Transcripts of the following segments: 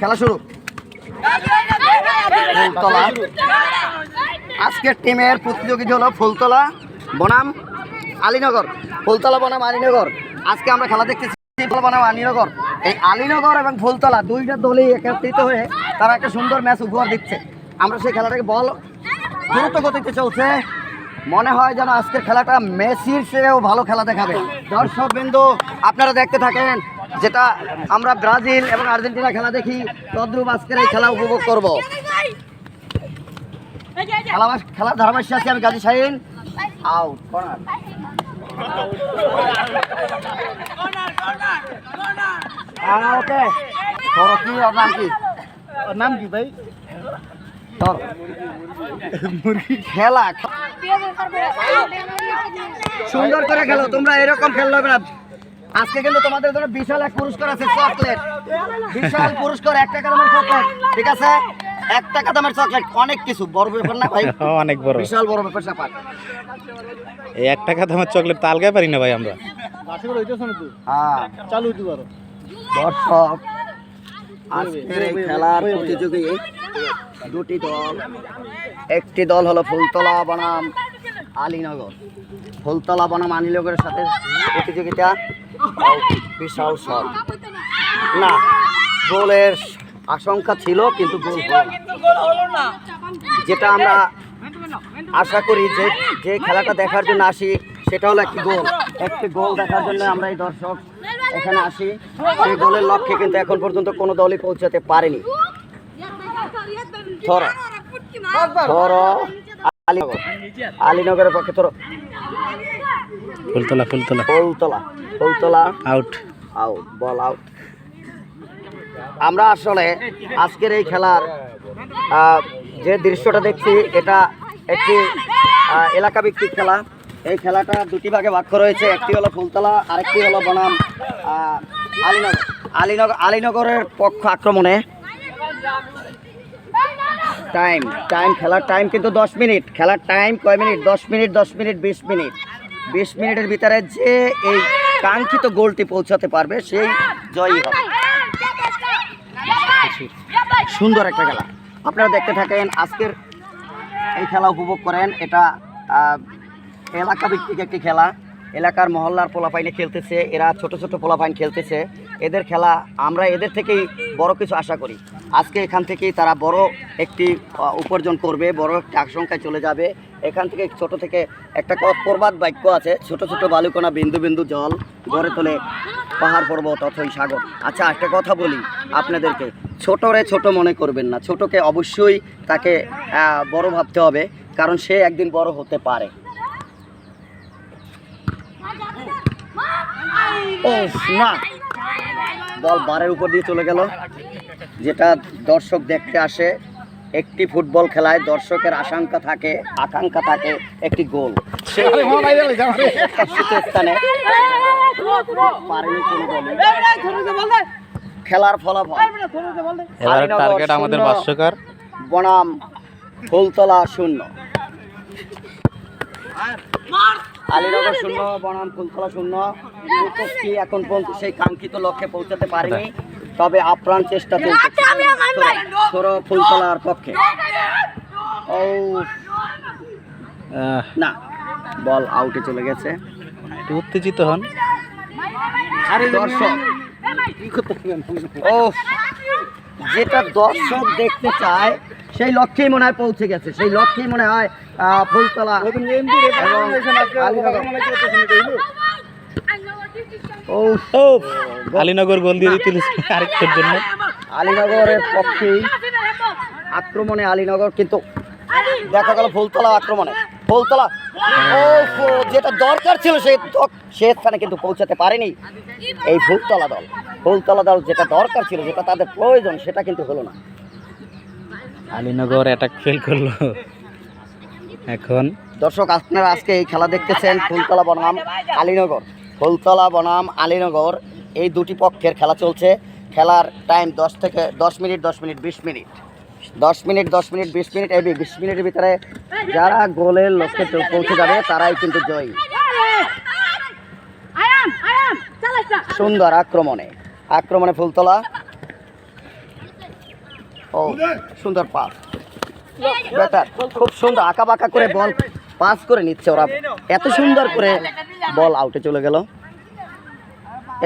খেলা শুরু। ফুলতলা। আজকের টিমের প্রতিযোগী হলো ফুলতলা বনাম আলীনগর। ফুলতলা বনাম আলীনগর। আজকে আমরা খেলা দেখতেছি বনাম আলীনগর। এই আলীনগর এবং ফুলতলা দুইটা দলই একত্রিত হয়ে তারা একটা সুন্দর ম্যাচ উপহার দিচ্ছে। আমরা সেই খেলাটাকে বল দ্রুত গতিতে চলছে। মনে হয় যেন আজকের খেলাটা মেসির চেয়েও ভালো খেলা দেখাবে। দর্শক বিন্দু আপনারা দেখতে থাকেন যেটা আমরা ব্রাজিল এবং আর্জেন্টিনা খেলা দেখি তদ্রুপ আজকের এই খেলা উপভোগ করব। খেলা খেলার ধারাভাষ্য আছে আমি Gazi Shahin. Out corner okay. তোর কি ওর নাম কি? নাম কি ভাই? তোর খেলা সুন্দর করে খেলো তোমরা এরকম খেললে না। আজকে কিন্তু তোমাদের জন্য বিশাল এক পুরস্কার আছে চকলেট বিশাল পুরস্কার এক টাকা দামের চকলেট ঠিক আছে? এক টাকা দামের চকলেট অনেক কিছু বড় ব্যাপার না ভাই। অনেক বড়। বিশাল বড় ব্যাপার স্যাপার। এই এক টাকা দামের চকলেট তো আলগাই পারি না ভাই আমরা। হ্যাঁ। চালু পারো। দর্শক আজকের এই খেলার প্রতিযোগী দুটি দল। একটি দল হলো ফুলতলা বনাম আলীনগর। ফুলতলা বনাম আলীনগরের সাথে প্রতিযোগিতা। বিশাল শট। না গোলের আশঙ্কা ছিল কিন্তু গোল হলো না। যেটা আমরা আশা করি যে যে খেলাটা দেখার জন্য আসি সেটা হলো একটি গোল। একটি গোল দেখার জন্য আমরা এই দর্শক এখানে আসি। সেই গোলের লক্ষ্যে কিন্তু এখন পর্যন্ত কোনো দলই পৌঁছাতে পারেনি। ধরো। ধরো আলীনগর। আলীনগরের পক্ষে ধরো। Phultala Phultala. Phultala Phultala. Out out ball out আমরা আসলে আজকের এই খেলার যে দৃশ্যটা দেখছি এটা একটি এলাকা ভিত্তিক খেলা। এই খেলাটা দুটি ভাগে ভাগ করা হয়েছে একটি হলো ফুলতলা আরেকটি হলো বনাম আলীনগর। আলীনগর আলীনগরের পক্ষ আক্রমণে। টাইম টাইম খেলার টাইম কিন্তু দশ মিনিট। খেলার টাইম কয় মিনিট? দশ মিনিট দশ মিনিট বিশ মিনিট। বিশ মিনিটের ভিতরে যে এই কাঙ্ক্ষিত গোলটি পৌঁছাতে পারবে, সেই জয়ী হবে। সুন্দর একটা খেলা। আপনারা দেখতে থাকেন, আজকের এই খেলা উপভোগ করেন। এটা এলাকা ভিত্তিক একটি খেলা। এলাকার মহল্লার পোলাপাইনে খেলতেছে, এরা ছোট ছোট পোলাপাইন খেলতেছে। এদের খেলা আমরা এদের থেকেই বড় কিছু আশা করি আজকে এখান থেকেই তারা বড় একটি উপার্জন করবে বড় একটি আশঙ্কায় চলে যাবে এখান থেকে ছোট থেকে একটা প্রবাদ বাক্য আছে ছোট ছোট বালুকোনা বিন্দু বিন্দু জল গড়ে তোলে পাহাড় পর্বত অথই সাগর আচ্ছা একটা কথা বলি আপনাদেরকে ছোটরে ছোট মনে করবেন না ছোটকে অবশ্যই তাকে বড় ভাবতে হবে কারণ সে একদিন বড় হতে পারে ও না বল বারের উপর দিয়ে চলে গেল। যেটা দর্শক দেখতে আসে একটি ফুটবল খেলায় দর্শকের আশঙ্কা থাকে আকাঙ্ক্ষা থাকে একটি গোল। স্থানে পারেনি কোনো দলই। খেলার ফলাফল। টার্গেট আমাদের বনাম ফুলতলা শূন্য। আলীনগর শূন্য বনাম ফুলতলা শূন্য। উপস্থিতি এখন পর্যন্ত সেই কাঙ্ক্ষিত লক্ষ্যে পৌঁছাতে পারেনি। তবে আপ্রাণ চেষ্টা চলছে ছোট ফুলতলার পক্ষে। ও না বল আউটে চলে গেছে। একটু উত্তেজিত হন। আরে দর্শক। ও যেটা দর্শক দেখতে চায় সেই লক্ষ্যেই মনে হয় পৌঁছে গেছে সেই লক্ষ্যেই মনে হয় ফুলতলা আলীনগর। ও ও আলীনগর গোল দিয়ে দিতে আরেকটার জন্য। আলীনগরের পক্ষেই আক্রমণে আলীনগর কিন্তু দেখা গেল ফুলতলা আক্রমণে। ফুলতলা ও যেটা দরকার ছিল সেই সে স্থানে কিন্তু পৌঁছাতে পারেনি এই ফুলতলা দল। ফুলতলা দল যেটা দরকার ছিল যেটা তাদের প্রয়োজন সেটা কিন্তু হলো না। আলীনগর অ্যাটাক ফেল করল। এখন দর্শক আপনারা আজকে এই খেলা দেখতেছেন ফুলতলা বনাম আলীনগর। ফুলতলা বনাম আলীনগর এই দুটি পক্ষের খেলা চলছে। খেলার টাইম দশ থেকে দশ মিনিট দশ মিনিট বিশ মিনিট। দশ মিনিট দশ মিনিট বিশ মিনিট এই বিশ মিনিটের ভিতরে যারা গোলের লক্ষ্যে পৌঁছে যাবে তারাই কিন্তু জয়ী। সুন্দর আক্রমণে। আক্রমণে ফুলতলা। ও, সুন্দর পাস বেটার খুব সুন্দর আঁকা বাঁকা করে বল পাস করে নিচ্ছে ওরা। এত সুন্দর করে বল আউটে চলে গেল।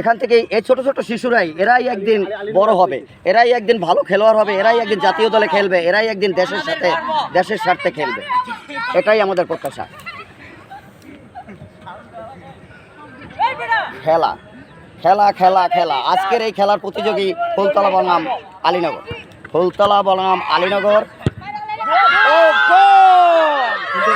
এখান থেকে এই ছোট ছোট শিশুরাই, এরাই একদিন বড় হবে, এরাই একদিন ভালো খেলোয়াড় হবে, এরাই একদিন জাতীয় দলে খেলবে, এরাই একদিন দেশের সাথে, দেশের স্বার্থে খেলবে। এটাই আমাদের প্রত্যাশা। খেলা খেলা খেলা খেলা। আজকের এই খেলার প্রতিযোগী ফুলতলা বনাম আলীনগর। ফুলতলা বনাম আলীনগর। ও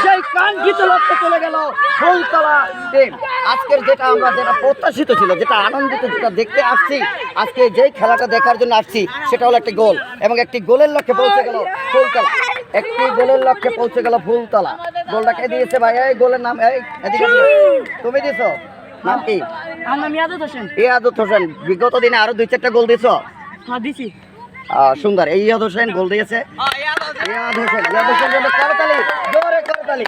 সেই কাঙ্ক্ষিত লক্ষ্যে চলে গেল ফুলতলা টিম আজকের যেটা আমরা যেটা প্রত্যাশিত ছিল যেটা আনন্দিত যেটা দেখতে আসছি আজকে যেই খেলাটা দেখার জন্য আসছি সেটা হলো একটি গোল এবং একটি গোলের লক্ষ্যে পৌঁছে গেল ফুলতলা। একটি গোলের লক্ষ্যে পৌঁছে গেল ফুলতলা। গোলটা কে দিয়েছে ভাই? এই গোলের নাম এই তুমি দিছো? নাম কি? ইয়াদত হোসেন। ইয়াদত হোসেন। বিগত দিনে আরও দুই চারটা গোল দিছো? হ্যাঁ দিছি। সুন্দর। এই ইয়াদ হোসেন গোল দিয়েছে। ইয়াদ হোসেন ইয়াদ হোসেন জন্য করতালি জোরে করতালি।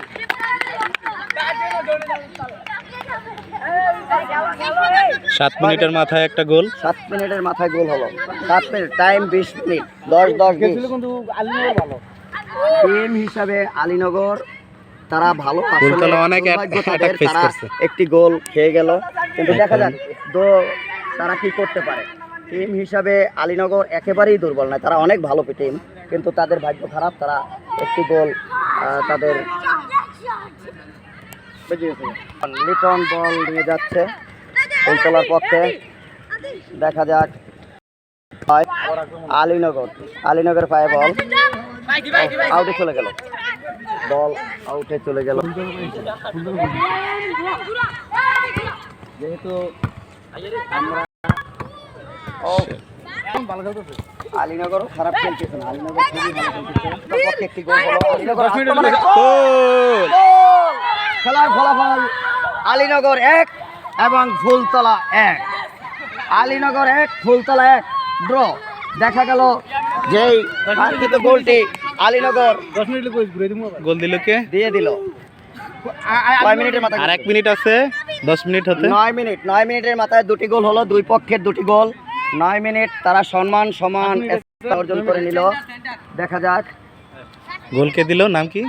সাত মিনিটের মাথায় একটা গোল। সাত মিনিটের মাথায় গোল হলো। সাত মিনিট টাইম বিশ মিনিট দশ দশ বিশ টিম হিসাবে আলীনগর তারা ভালো অনেক। একটি গোল খেয়ে গেল। কিন্তু দেখা যাক তো তারা কি করতে পারে। টিম হিসাবে আলীনগর একেবারেই দুর্বল নয়। তারা অনেক ভালো টিম, কিন্তু তাদের ভাগ্য খারাপ। তারা একটি গোল তাদের লিটন বল নিয়ে যাচ্ছে। ফুলতলার পক্ষে দেখা যাক। আলীনগর আলীনগর পায়ে বল। আউটে চলে গেল। বল আউটে চলে গেল। যেহেতু আমরা ও আলীনগরও খারাপ খেলতেছে না আলীনগর খুবই ভালো খেলতেছে একটি গোল হলো আলীনগর আক্রমণে গোল! গোল! খেলার ফলাফল আলীনগর এক এবং ফুলতলা এক। আলীনগর এক ফুলতলা এক ড্র। দেখা গেল যেই কাঙ্ক্ষিত গোলটি আলীনগর দশ গোল দিল কে? দিয়ে দিল। কয় মিনিটের মাথায় আর এক মিনিট আছে দশ মিনিট হতে। নয় মিনিট নয় মিনিটের মাথায় দুটি গোল হলো দুই পক্ষের দুটি গোল। নয় মিনিট তারা সম্মান সমান অর্জন করে নিল। দেখা যাক। গোলকে দিল নাম কি?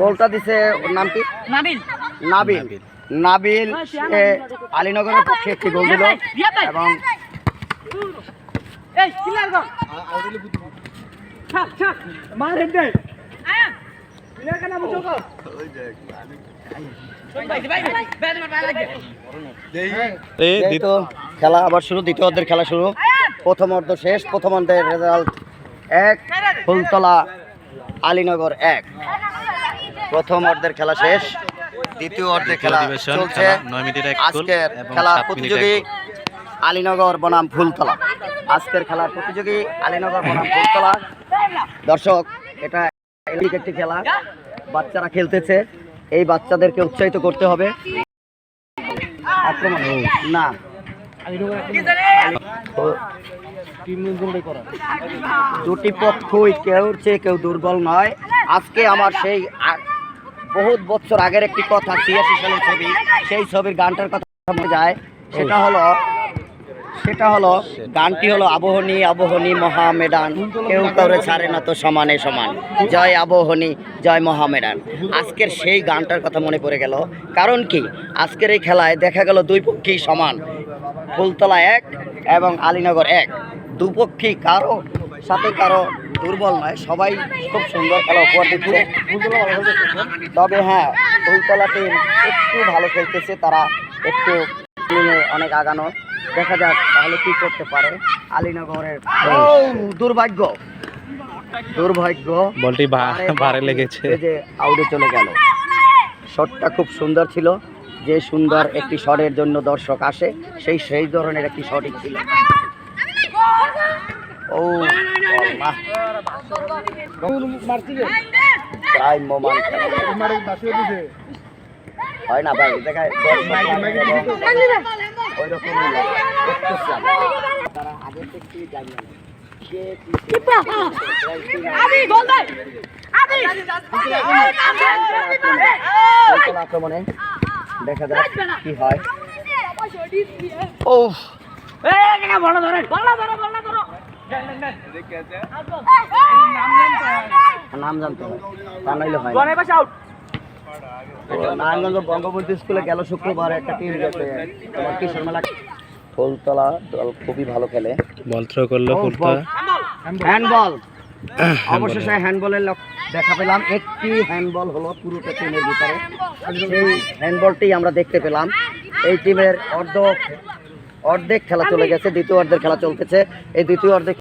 গোলটা দিছে ওর নাম কি? নাবিল। নাবিল। নাবিল। সে আলীনগরের পক্ষে একটি গোল দিল। এবং এই কিলার গো ছাক ছাক মার খেলা আবার শুরু দ্বিতীয় অর্ধের খেলা শুরু। প্রথম অর্ধ শেষ প্রথম অর্ধের রেজাল্ট এক ফুলতলা আলীনগর এক। প্রথম অর্ধের খেলা শেষ দ্বিতীয় অর্ধের খেলা চলছে। খেলা আজকের খেলার প্রতিযোগী আলীনগর বনাম ফুলতলা। আজকের খেলার প্রতিযোগী আলীনগর বনাম ফুলতলা। দর্শক এটা একটি খেলা। বাচ্চারা খেলতেছে। এই বাচ্চাদেরকে উৎসাহিত করতে হবে। না। দুটি পক্ষই কেউ চেয়ে কেউ দুর্বল নয়। আজকে আমার সেই বহুত বছর আগের একটি কথা ছিয়াশি সালের ছবি, সেই ছবির গানটার কথা যায়। সেটা হলো সেটা হলো, গানটি হলো আবহনী আবহনী মহামেডান। কেউ কাউরে ছাড়ে না তো সমানে সমান। জয় আবহনী, জয় মহামেডান। আজকের সেই গানটার কথা মনে পড়ে গেল। কারণ কি? আজকের এই খেলায় দেখা গেল দুই পক্ষেই সমান। ফুলতলা এক এবং আলীনগর এক। দুপক্ষেই কারও সাথে কারও দুর্বল নয়। সবাই খুব সুন্দর খেলা উপহার দিচ্ছে। তবে হ্যাঁ ফুলতলা টিম একটু ভালো খেলতেছে। তারা একটু অনেক আগানো। দেখা যাক তাহলে কি করতে পারে আলীনগরের দুর্ভাগ্য। দুর্ভাগ্য। বলটি ভারে লেগেছে। এই যে আউটে চলে গেল। শটটা খুব সুন্দর ছিল। যে সুন্দর একটি শটের জন্য দর্শক আসে সেই সেই ধরনের একটি শটই ছিল। ও হয় না ভাই দেখায় ওই। তারা আগে জানে না। আক্রমণে দেখা যাক কি হয় নাম জানতে হয় তা নইলে হয় নারায়ণগঞ্জ বঙ্গবন্ধু স্কুলে গেল শুক্রবার একটা টিম গেছে তোমার মেলা ফুলতলা দল খুবই ভালো খেলে। বল থ্রো করল হ্যান্ডবল অবশেষে হ্যান্ডবলের লক- দেখা পেলাম একটি হ্যান্ডবল হলো পুরোটা টিমের ভিতরে। সেই হ্যান্ডবলটি আমরা দেখতে পেলাম। এই টিমের অর্ধ অর্ধেক খেলা চলে গেছে দ্বিতীয় অর্ধের খেলা চলতেছে। এই দ্বিতীয় অর্ধেক